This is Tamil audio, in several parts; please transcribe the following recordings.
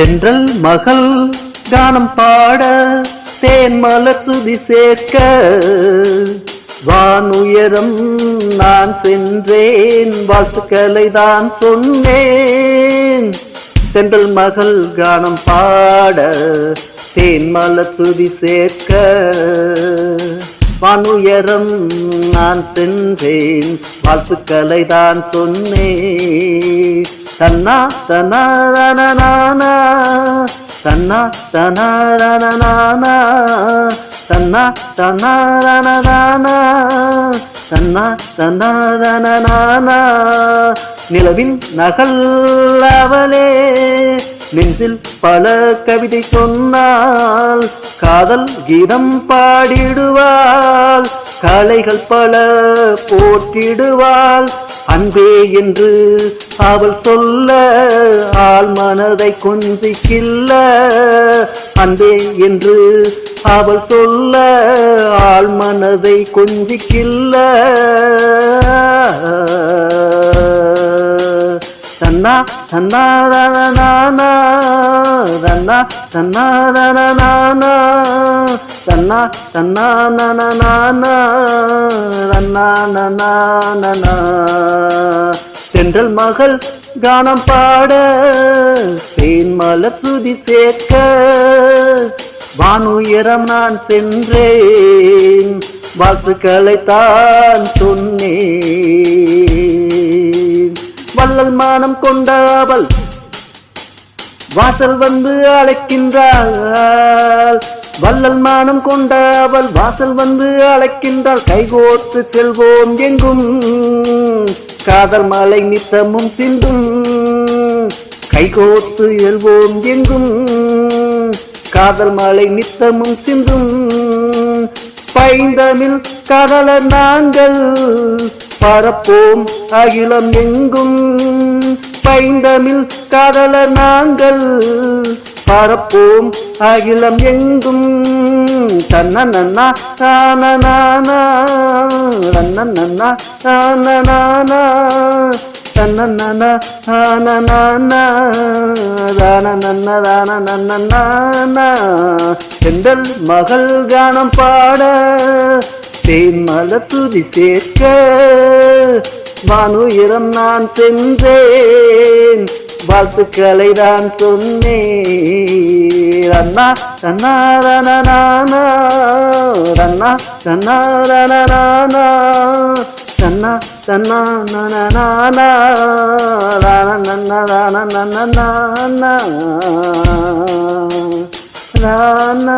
தென்றல் மகள் கானம் பாட தேன் மலர் சுதி சேர்க்க வானுயரம் நான் சென்றேன் வாழ்த்துக்களை தான் சொன்னேன். தென்றல் மகள் கானம் பாட தேன் மலர் சுதி சேர்க்க வானுயரம் நான் சென்றேன் வாழ்த்துக்களை தான் சொன்னேன். தன்னா தனானா தன்னா தனானா தன்னா தனானா தன்னா தனானா நிலவின் நகல் அவளே நெஞ்சில் பல கவிதை சொன்னால் காதல் கீதம் பாடிடுவாள் கலைகள் பல போற்றிடுவாள். அன்பே என்று அவள் சொல்ல ஆள் மனதை கொஞ்சிக்கில்ல. அன்பே என்று அவள் சொல்ல ஆள் மனதை கொஞ்சிக்கில்ல. தன்னா தன்னா நானா தன்னா தன்னா நானா தன்னா தன்னா நானா தன்னா நனா சென்றல் மகள் கானம் பாட தேன் மலர் சுதி சேர்க்க வானுயரம் நான் சென்றேன் வாழ்த்துக்களை தான் சொன்னேன் வள்ளல் மானம் கொண்ட அவள். வாசல் வந்து அழைக்கின்றாள். வள்ளல் மானம் கொண்ட அவள் வாசல் வந்து அழைக்கின்றாள். கைகோர்த்து செல்வோம் எங்கும். காதல் மலை நித்தமும் சிந்தும். கைகோர்த்து எழுவோம் எங்கும். காதல் மலை நித்தமும் சிந்தும். பைந்தமிழ் கடலர் நாங்கள். பரப்போம் அகிலம் எங்கும். பைந்தமிழ் காதலர் நாங்கள். பரப்போம் அகிலம் எங்கும். தன்ன தானனானா தான நானா தன்ன நன்னா தான நானா செந்தல் மகள் கானம் பாட தேன் மலர் துதி சேர்க்க மனுயிரம் நான் சென்றேன். வாழ்த்துக்களை தான் சொன்னேன். அண்ணா தன்னா நானா தன்னா தன்னா நானா தன்னா தன்னா நானா தான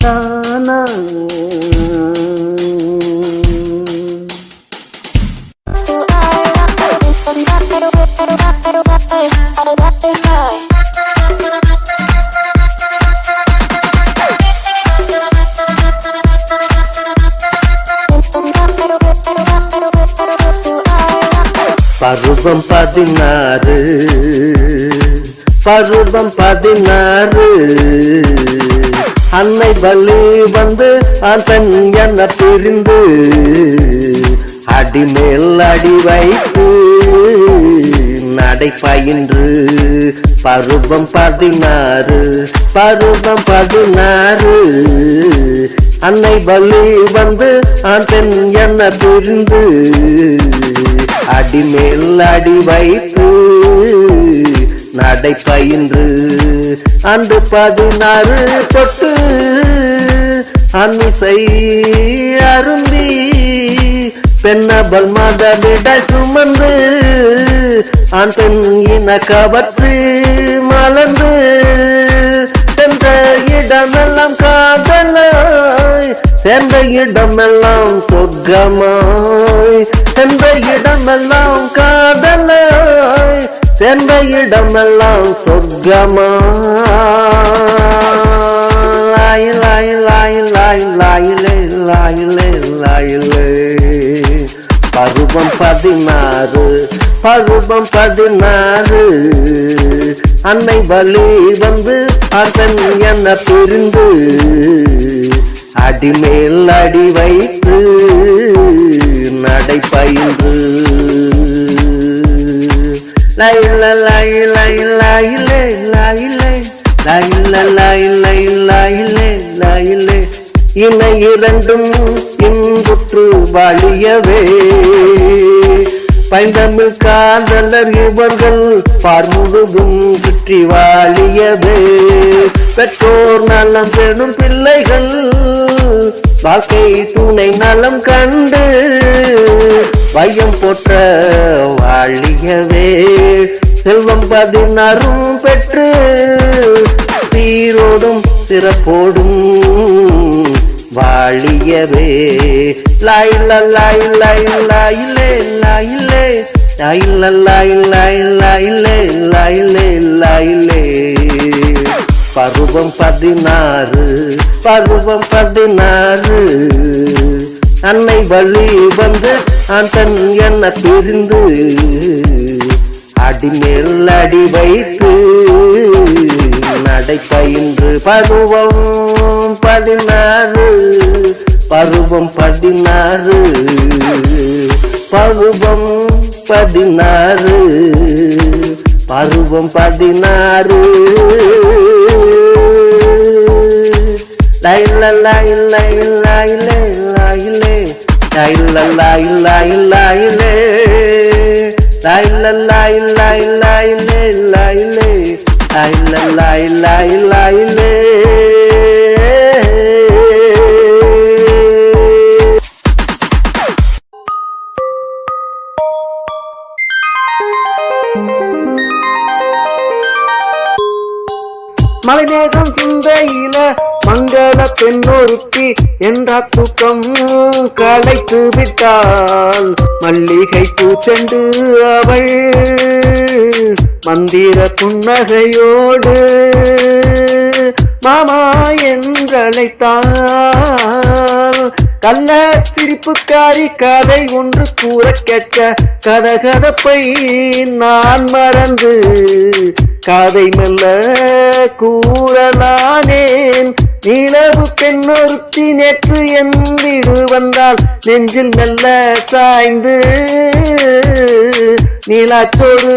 நானா பருவம் பதினாறு பருவம் பதினாறு. அன்னை பலி வந்து அதன் என்ன பிரிந்து அடிமேல் அடி வைத்து நடை பயின்று. பருவம் பதினாறு பருவம் பதினாறு. அன்னை பலி வந்து அதன் என்ன பிரிந்து அடிமேல் அடி வைத்து நடை பயின்று. அன்று பதினாறு தொட்டு அனுசை அருந்தி பெண்ணபல் மதவிட சுமந்து ஆண் இன கவற்று மலர்ந்து சென்ற இடமெல்லாம் காதலாய் சென்ற இடமெல்லாம் சொர்க்கமாய் சென்ற இடமெல்லாம் காதலாய் சென்ற இடமெல்லாம் சொர்க்கமாய். லாய் லாய் லாய் லாயிலே லாயிலே லாயிலே பருவம் பதினாறு பருவம் பதினாறு. அன்னை வலி வந்து அதன் என்ன பிரிந்து அடிமேல் அடி வைத்து நடை பயின்று. லைல லைல லைலே லைலே லைல லைல இரண்டும் இன்புற்று வாழியவே. பைந்தமிழ் காதலர் இவர்கள் பார்முழுதும் சுற்றி வாழியவே. பெற்றோர் நலம் பெறும் பிள்ளைகள் வாழ்க்கை துணை நலம் கண்டு பயம் போற்ற வாழியவே. செல்வம் பதினாறும் பெற்று சீரோடும் சிறப்போடும் வாழியவே. லாயில லாய் லாயிலே லாயிலே லாயில லாய் லாயிலே லாயிலே லாயிலே பருவம் பதினாறு பருவம் பதினாறு. அன்னை வழி வந்து அந்தன் என்ன தெரிந்து அடிமேல் அடி வைத்து நடை பயின்று பருவம் பதினாறு பருவம் பதினாறு பருவம் பதினாறு பருவம் பதினாறு. லைல லைல லைலே லைலே லைல லைல லைலே லைல லைல லைலே லைலே லைல லைல லைலே மலைமேகம் சிந்தையில மங்கள பெண்ணொருத்தி என்ற தூக்கம் களைத்து விட்டாள் மல்லிகை பூச்செண்டு அவள் மந்திர புன்னகையோடு மாமா என்றழைத்தாள். கல்ல சிரிப்புக்காரி கதை ஒன்று கூற கேட்க கதகதப்பை நான் மறந்து கதை மெல்ல கூறலானேன் நிலவு பெண்ணொருத்தி நேற்று என் வீடு வந்தால் நெஞ்சில் மெல்ல சாய்ந்து நீலாச்சோறு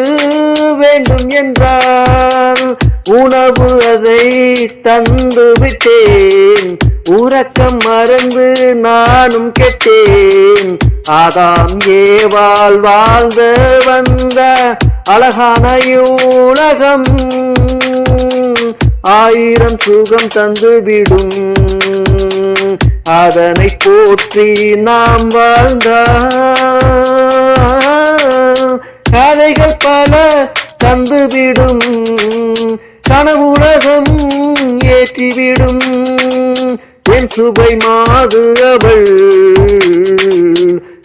வேண்டும் என்றால் உணவு அதை தந்து விட்டேன். உறக்கம் மறந்து நானும் கெட்டேன். ஆதாம் ஏவாள் வாழ்ந்த வந்த அழகான உலகம் ஆயிரம் சுகம் தந்துவிடும். அதனை போற்றி நாம் வாழ்ந்தால் கதைகள் பல தந்துவிடும். கனவுலகம் ஏற்றிவிடும். என் சுவை மாது அவள்.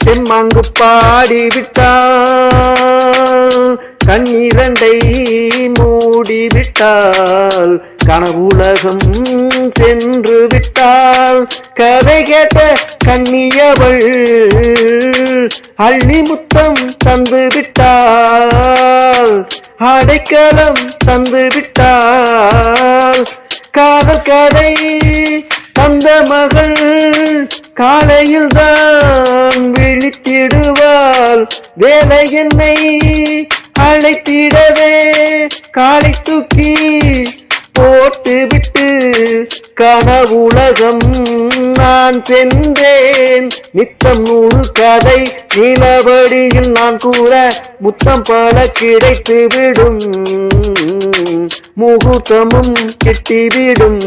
செம்மாங்கு பாடிவிட்டாள் கண்ணீரண்டை மூடிவிட்டால் கனவுலகம் சென்று விட்டால் கதை கேட்ட கண்ணியவள் அள்ளி முத்தம் தந்து விட்டால் அடைக்கலம் தந்து விட்டால் காதல் கதை தந்த மகள் காலையில் தான் விழித்திடுவாள் வேலை என்னை அழைத்திடவே காலை தூக்கி போட்டு விட்டு கனவுலகம் நான் சென்றேன். நித்தம் நூறு கதை நிலவடியில் நான் கூற முத்தம் பல கிடைத்து விடும். முகூர்த்தமும் கெட்டிவிடும்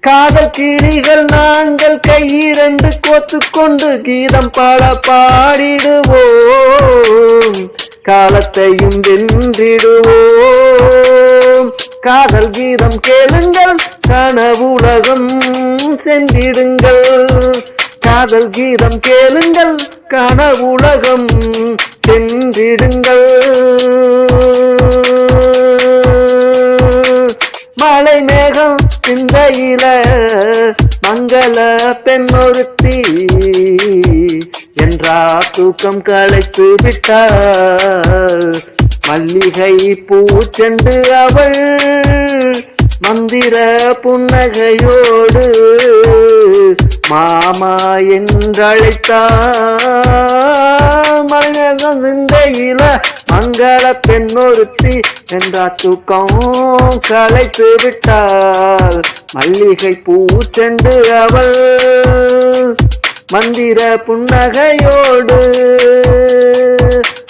காதல் கிளிகள் நாங்கள் கையிரண்டு கோத்து கொண்டு கீதம் பல பாடிடுவோம். காலத்தையும் வென்றிடுவோம். காதல் கீதம் கேளுங்கள் கனவுலகம் சென்றிடுங்கள். காதல் கீதம் கேளுங்கள் கனவுலகம் சென்றிடுங்கள். மலை மேகம் சிந்தையில மங்கள பெண்ணொருத்தி என்றா தூக்கம் களைத்து விட்டாள் மல்லிகை பூச்செண்டு அவள் மந்திர புன்னகையோடு மாமா என்றழைத்தாள் மலைநேகம் சிந்தையில மங்கள பெண்ணொருத்தி என்றா தூக்கம் களைத்து விட்டாள் மல்லிகை பூச்செண்டு அவள் மந்திர புன்னகையோடு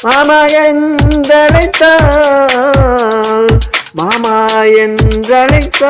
மாமா என்றழைத்தாள் மாமா என்றழைத்தாள்